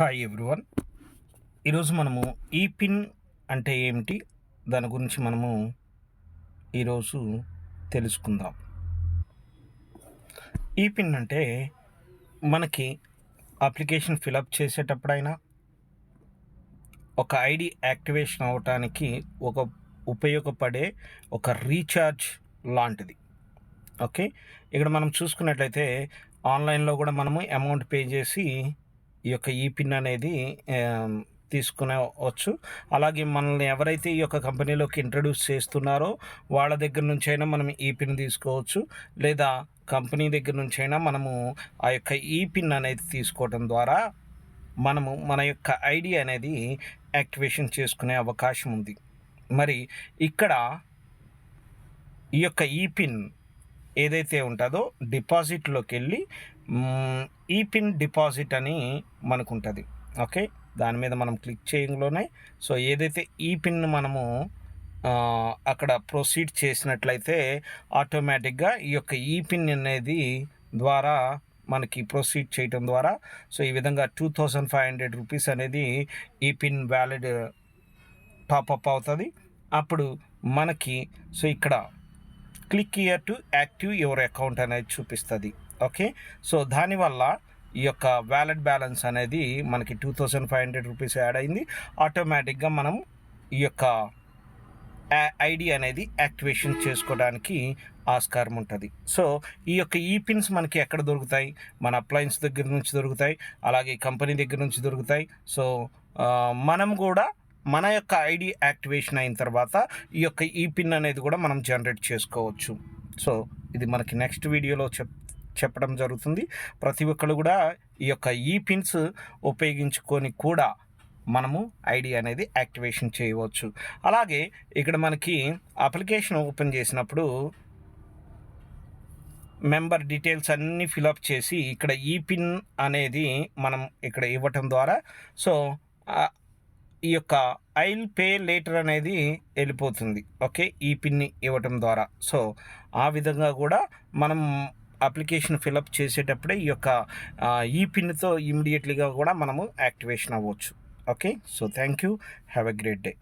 Hi everyone ఈరోజు మనము ఈ పిన్ అంటే ఏమిటి? దాని గురించి మనము ఈరోజు తెలుసుకుందాం. ఈ పిన్ అంటే మనకి అప్లికేషన్ ఫిలప్ చేసేటప్పుడైనా ఒక ఐడి యాక్టివేషన్ అవ్వటానికి ఒక ఉపయోగపడే ఒక రీఛార్జ్ లాంటిది. ఓకే? ఇక్కడ మనం చూసుకున్నట్లయితే ఆన్లైన్లో కూడా మనము అమౌంట్ పే చేసి ఈ యొక్క ఈ పిన్ అనేది తీసుకునేవచ్చు అలాగే మనల్ని ఎవరైతే ఈ యొక్క కంపెనీలోకి ఇంట్రడ్యూస్ చేస్తున్నారో వాళ్ళ దగ్గర నుంచి అయినా మనం ఈ పిన్ తీసుకోవచ్చు. లేదా కంపెనీ దగ్గర నుంచి అయినా మనము ఆ యొక్క ఈ పిన్ అనేది తీసుకోవడం ద్వారా మనము మన యొక్క ఐడి అనేది యాక్టివేషన్ చేసుకునే అవకాశం ఉంది. మరి ఇక్కడ ఈ యొక్క ఈ పిన్ ఏదైతే ఉంటుందో డిపాజిట్లోకి వెళ్ళి ఈ పిన్ డిపాజిట్ అని మనకు ఉంటుంది ఓకే? దాని మీద మనం క్లిక్ చేయంలోనే సో ఏదైతే ఈ పిన్ మనము అక్కడ ప్రొసీడ్ చేసినట్లయితే ఆటోమేటిక్గా ఈ యొక్క ఈ పిన్ అనేది ద్వారా మనకి ప్రొసీడ్ చేయటం ద్వారా సో ఈ విధంగా two thousand five hundred rupees అనేది ఈ పిన్ వ్యాలిడ్ టాప్అప్ అవుతుంది. అప్పుడు మనకి సో ఇక్కడ click here to active your account అనేది చూపిస్తుంది. ఓకే? సో దానివల్ల ఈ యొక్క వ్యాలెట్ బ్యాలెన్స్ అనేది మనకి two thousand five hundred rupees add అయింది. ఆటోమేటిక్గా మనం ఈ యొక్క ఐడి అనేది యాక్టివేషన్ చేసుకోవడానికి ఆస్కారం ఉంటుంది. సో ఈ యొక్క ఈ పిన్స్ మనకి ఎక్కడ దొరుకుతాయి? మన అప్లయన్స్ దగ్గర నుంచి దొరుకుతాయి. అలాగే కంపెనీ దగ్గర నుంచి దొరుకుతాయి. సో మనం కూడా మన యొక్క ఐడి యాక్టివేషన్ అయిన తర్వాత ఈ యొక్క ఈ పిన్ అనేది కూడా మనం జనరేట్ చేసుకోవచ్చు. సో ఇది మనకి నెక్స్ట్ వీడియోలో చెప్ చెప్పడం జరుగుతుంది. ప్రతి ఒక్కరు కూడా ఈ యొక్క ఈ పిన్స్ ఉపయోగించుకొని కూడా మనము ఐడి అనేది యాక్టివేషన్ చేయవచ్చు. అలాగే ఇక్కడ మనకి అప్లికేషన్ ఓపెన్ చేసినప్పుడు మెంబర్ డీటెయిల్స్ అన్నీ ఫిలప్ చేసి ఇక్కడ ఈ పిన్ అనేది మనం ఇక్కడ ఇవ్వటం ద్వారా సో ఈ యొక్క ఐల్ పే లేటర్ అనేది వెళ్ళిపోతుంది. ఓకే? ఈ పిన్ని ఇవ్వటం ద్వారా. సో ఆ విధంగా కూడా మనం అప్లికేషన్ ఫిలప్ చేసేటప్పుడే ఈ యొక్క ఈ పిన్తో ఇమీడియట్లీగా కూడా మనము యాక్టివేషన్ అవ్వచ్చు. Okay? So thank you have a great day.